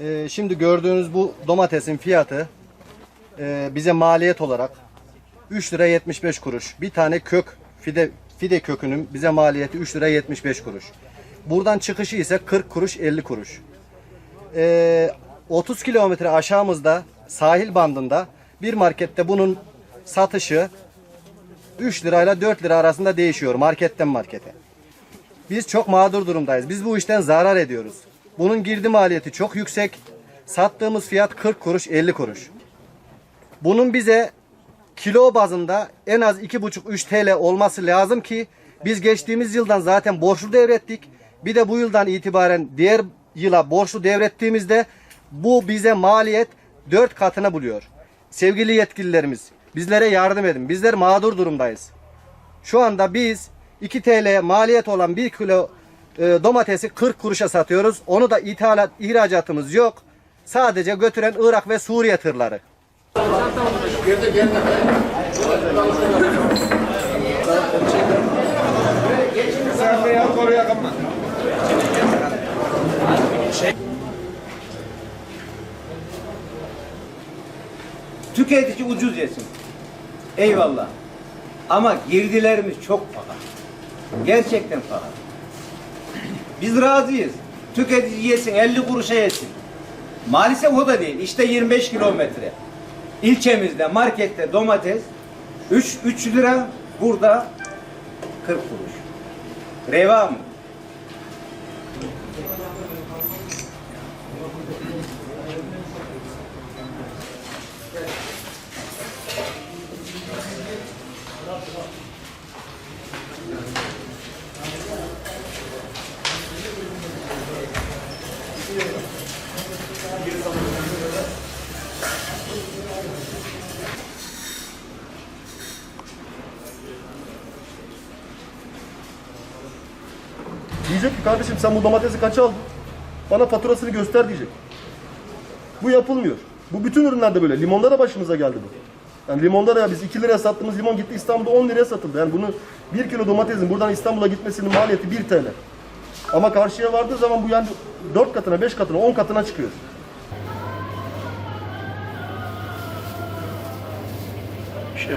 Ee, şimdi gördüğünüz bu domatesin fiyatı e, bize maliyet olarak 3 lira 75 kuruş. Bir tane kök fide fide kökünün bize maliyeti 3 lira 75 kuruş. Buradan çıkışı ise 40 kuruş 50 kuruş. Ee, 30 kilometre aşağımızda sahil bandında bir markette bunun satışı 3 lirayla 4 lira arasında değişiyor marketten markete. Biz çok mağdur durumdayız. Biz bu işten zarar ediyoruz. Bunun girdi maliyeti çok yüksek. Sattığımız fiyat 40 kuruş 50 kuruş. Bunun bize kilo bazında en az 2,5-3 TL olması lazım ki biz geçtiğimiz yıldan zaten borçlu devrettik. Bir de bu yıldan itibaren diğer yıla borçlu devrettiğimizde bu bize maliyet 4 katını buluyor. Sevgili yetkililerimiz bizlere yardım edin. Bizler mağdur durumdayız. Şu anda biz 2 TL maliyet olan 1 kilo e, domatesi 40 kuruşa satıyoruz. Onu da ithalat, ihracatımız yok. Sadece götüren Irak ve Suriye tırları. Sen de ya koruya kalma. Tüketici ucuz yesin. Eyvallah. Ama girdilerimiz çok pahalı. Gerçekten pahalı. Biz razıyız. Tüketici yesin, 50 kuruşa yesin. Maalesef o da değil. İşte 25 kilometre. İlçemizde markette domates 3, 3 lira, burada 40 kuruş. Reva mı? Diyecek ki kardeşim sen bu domatesi kaça aldın? Bana faturasını göster diyecek. Bu yapılmıyor. Bu bütün ürünlerde böyle. Limonda da başımıza geldi bu. Yani limonda da biz 2 liraya sattığımız limon gitti İstanbul'da 10 liraya satıldı. Yani bunu 1 kilo domatesin buradan İstanbul'a gitmesinin maliyeti 1 TL. Ama karşıya vardığı zaman bu yani 4 katına, 5 katına, 10 katına çıkıyor. Şey